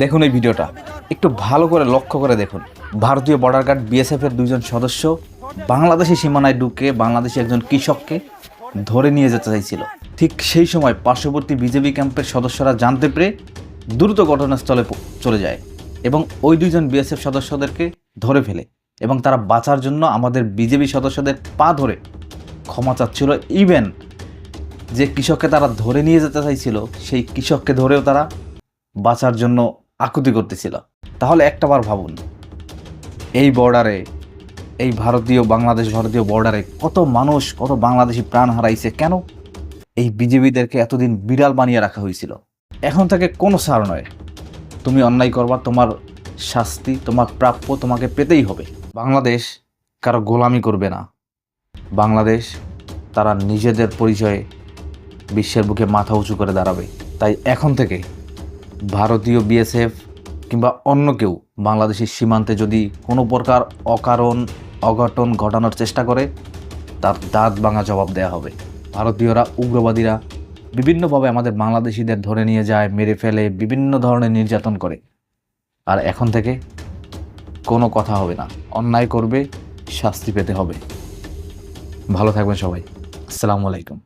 দেখুন এই ভিডিওটা। একটু ভালো করে লক্ষ্য করে দেখুন। ভারতীয় বর্ডার গার্ড বিএসএফ এর দুইজন সদস্য বাংলাদেশি সীমানায় ঢুকে বাংলাদেশি একজন কৃষককে ধরে নিয়ে যেতে চাইছিল। ঠিক সেই সময় পার্শ্ববর্তী বিজেপি ক্যাম্পের সদস্যরা জানতে পেরে দ্রুত ঘটনাস্থলে চলে যায় এবং ওই দুইজন বিএসএফ সদস্যদেরকে ধরে ফেলে এবং তারা বাঁচার জন্য আমাদের বিজেপি সদস্যদের পা ধরে ক্ষমা চাচ্ছিল। ইভেন যে কৃষককে তারা ধরে নিয়ে যেতে চাইছিল, সেই কৃষককে ধরেও তারা বাঁচার জন্য আকুতি করতেছিল। তাহলে একটাবার ভাবুন, এই বর্ডারে, এই ভারতীয়, বাংলাদেশ ভারতীয় বর্ডারে কত মানুষ, কত বাংলাদেশি প্রাণ হারাইছে, কেন? এই বিজেপিদেরকে এতদিন বিড়াল বানিয়ে রাখা হয়েছিল। এখন থেকে কোনো ছাড় নয়। তুমি অন্যায় করবা, তোমার শাস্তি, তোমার প্রাপ্য তোমাকে পেতেই হবে। বাংলাদেশ কারও গোলামি করবে না। বাংলাদেশ তারা নিজেদের পরিচয়ে বিশ্বের বুকে মাথা উঁচু করে দাঁড়াবে। তাই এখন থেকে ভারতীয় বিএসএফ কিংবা অন্য কেউ বাংলাদেশের সীমান্তে যদি কোনো প্রকার অকারণ, অঘটন ঘটানোর চেষ্টা করে, তার দাঁত ভাঙা জবাব দেওয়া হবে। ভারতীয়রা, উগ্রবাদীরা বিভিন্নভাবে আমাদের বাংলাদেশিদের ধরে নিয়ে যায়, মেরে ফেলে, বিভিন্ন ধরনের নির্যাতন করে। আর এখন থেকে কোনো কথা হবে না। অন্যায় করবে, শাস্তি পেতে হবে। ভালো থাকবেন সবাই। আসসালামু আলাইকুম।